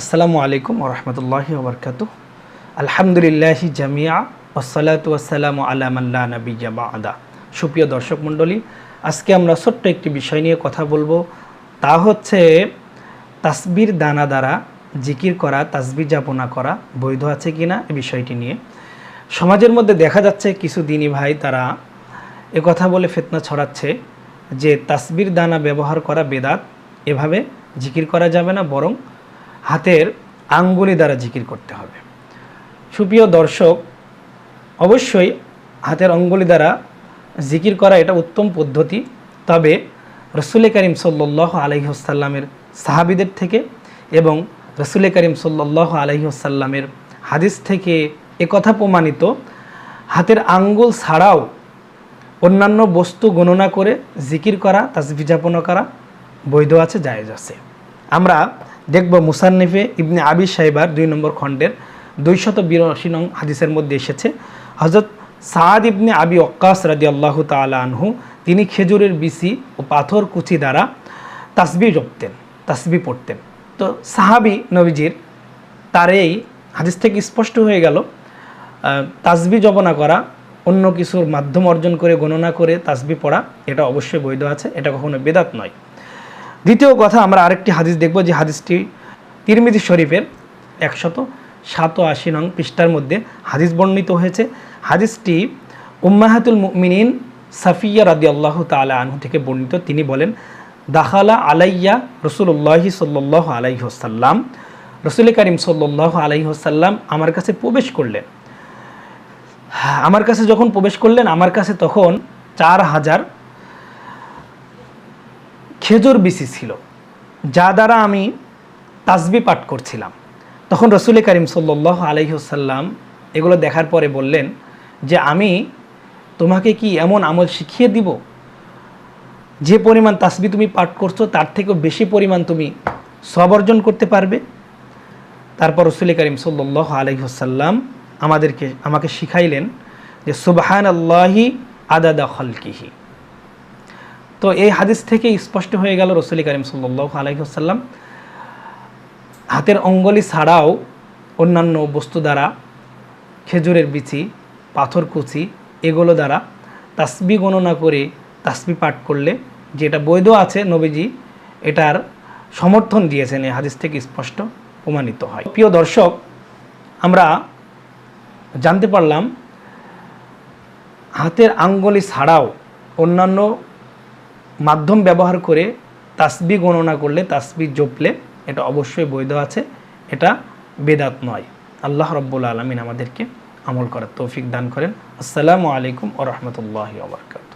আসসালামু আলাইকুম ওরহমতুল্লাহি ওবরকাত আলহামদুলিল্লাহি জামিয়া ওসালাত ওয়াসালামু আলামাল্লা নবী জামা আদা সুপ্রিয় দর্শক মণ্ডলী, আজকে আমরা ছোট্ট একটি বিষয় নিয়ে কথা বলব। তা হচ্ছে তাসবির দানা দ্বারা জিকির করা তাসবির যাপনা করা বৈধ আছে কিনা এই বিষয়টি নিয়ে। সমাজের মধ্যে দেখা যাচ্ছে কিছু দিনী ভাই তারা এ কথা বলে ফেতনা ছড়াচ্ছে যে তাসবির দানা ব্যবহার করা বেদাত, এভাবে জিকির করা যাবে না, বরং হাতের আঙ্গুলি দ্বারা জিকির করতে হবে। সুপ্রিয় দর্শক, অবশ্যই হাতের অঙ্গুলি দ্বারা জিকির করা এটা উত্তম পদ্ধতি। তবে রসুল করিম সাল্লাহ আলহিহসাল্লামের সাহাবিদের থেকে এবং রসুল করিম সাল্লাহ আলহিহসাল্লামের হাদিস থেকে একথা প্রমাণিত, হাতের আঙ্গুল ছাড়াও অন্যান্য বস্তু গণনা করে জিকির করা তাসবি যাপনা করা বৈধ আছে, জায়েজ আছে। আমরা দেখব মুসান্নিফে ইবনে আবি সাহেবার দুই নম্বর খণ্ডের দুইশত বিরাশি নং হাদিসের মধ্যে এসেছে হজরত সাদ ইবনে আবি অক্কাস রাজি আল্লাহ তালা আনহু, তিনি খেজুরের বিসি ও পাথর কুচি দ্বারা তাসবি জপতেন তাসবি পড়তেন। তো সাহাবি নবীজির তার এই হাদিস থেকে স্পষ্ট হয়ে গেল তাসবি জপনা করা, অন্য কিছুর মাধ্যম অর্জন করে, গণনা করে তাসবি পড়া, এটা অবশ্যই বৈধ আছে, এটা কখনো বেদাত নয়। দ্বিতীয় কথা আমরা আরেকটি হাদিস দেখব যে হাদিসটি তিরমিজি শরীফের একশত সাত আশি নং পৃষ্ঠার মধ্যে হাদিস বর্ণিত হয়েছে। হাদিসটি উম্মাহাতুল মিনিন সাফিয়া রাদি আল্লাহ তালা আনহু থেকে বর্ণিত। তিনি বলেন, দাখালা আলাইয়া রসুল্লাহি সাল্লাহ আলাইহসাল্লাম রসুল করিম সাল্লাহ আলাইহসাল্লাম আমার কাছে প্রবেশ করলেন। আমার কাছে যখন প্রবেশ করলেন, আমার কাছে তখন চার হাজার খেজুর বিসি ছিল, যা দ্বারা আমি তাসবি পাঠ করছিলাম। তখন রসুল করিম সাল্লাহ আলহিহসাল্লাম এগুলো দেখার পরে বললেন যে, আমি তোমাকে কি এমন আমল শিখিয়ে দিব? যে পরিমাণ তাসবি তুমি পাঠ করছ, তার থেকেও বেশি পরিমাণ তুমি সব অর্জন করতে পারবে? তারপর রসুল করিম সাল্লাহ আলহিহসাল্লাম আমাদেরকে, আমাকে শিখাইলেন যে সুবাহান আল্লাহি আদাদা খলকিহি। তো এই হাদিস থেকে স্পষ্ট হয়ে গেল রসুল করিম সাল্লাহ আলহিহসাল্লাম হাতের অঙ্গলি ছাড়াও অন্যান্য বস্তু দ্বারা, খেজুরের বিচি, পাথর কুচি এগুলো দ্বারা তাসবি গণনা করে তাসবি পাঠ করলে যেটা বৈধ আছে নবীজি, এটার সমর্থন দিয়েছেন, এই হাদিস থেকে স্পষ্ট প্রমাণিত হয়। প্রিয় দর্শক, আমরা জানতে পারলাম, হাতের আঙ্গুলি ছাড়াও অন্যান্য মাধ্যম ব্যবহার করে তাসবি গণনা করলে, তাসবি জপলে এটা অবশ্যই বৈধ আছে, এটা বেদাত নয়। আল্লাহ রব্বুল আলমিন আমাদেরকে আমল করার তৌফিক দান করেন। আসসালামু আলাইকুম ও রহমতুল্লাহ আবরকাত